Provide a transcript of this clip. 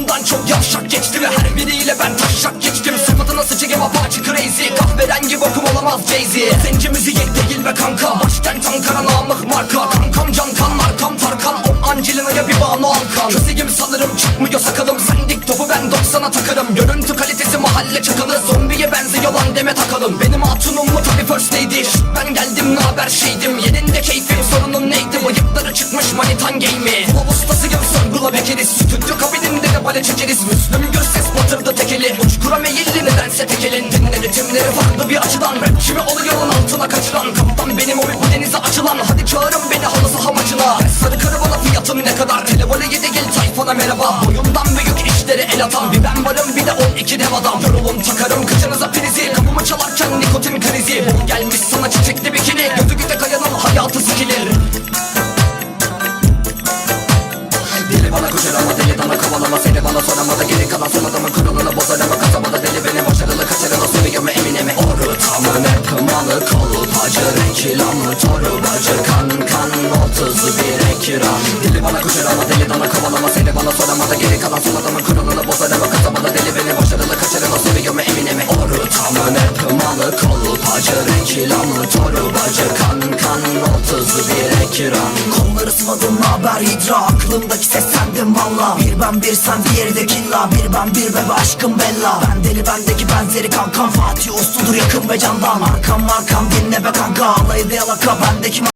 Yanımdan çok yavşak geçti ve her biriyle ben taşak geçtim. Sıfatı nasıl çekim apaçı crazy? Kahverengi bokum olamaz Jay-Z. Zenci müzik değil be kanka. Başkent Ankara namık marka. Kankam can kan markam Tarkan. O Angelina'ya bir Banu Alkan Kösigim sanırım çıkmıyor sakalım. Sendik topu ben 90'a takarım. Görüntü kalitesi mahalle çakalı. Zombiye benziyor lan deme takalım. Benim hatunum mu tabi first lady. Ben geldim naber şeydim. Yerinde keyfim sorunun neydi? Bıyıkları çıkmış manitan game'i. Sorgula bekeriz Stüdyo kabininde de bale çekeriz. Müslüm Gürses batırdı tekeli. Uçkura meyilli nedense tekelin Dinle ritimleri farklı bir açıdan. Rap kimi oluyor altına kaçıran. Kaptan benim o bu denize açılan. Hadi çağırın beni halı saha maçına Sarı karı bana fiyatın ne kadar? Televole yedi gel tayfana merhaba. Boyumdan büyük işleri el atan. Bir ben varım bir de 12 dev adam. Yorulun takarım kıçınıza bana soramada geri kalan son adamın kuralını bozar ama Kasabada deli beni başarılı kaçırın o seviyor mu Eminem'i Ortamın hep malı kolpacı Reklamı torbacı kan kan 31 ekran. Deli bana koşar ama deli dana kovalama Seni bana soramada geri kalan son adamın kuralını bozar ama Kasabada deli beni başarılı kaçırın o seviyor Reklamı torbacı kan kan 31 ekran. Kolları sıvadım haber hidra Aklımdaki ses sendin valla. Bir ben bir sen diğeri de Bir ben bir bebe aşkım bella. Ben deli bendeki benzeri kankam Fatih Usludur yakın ve candan. Arkam arkam dinle be kanka. Alayı da yalaka bendeki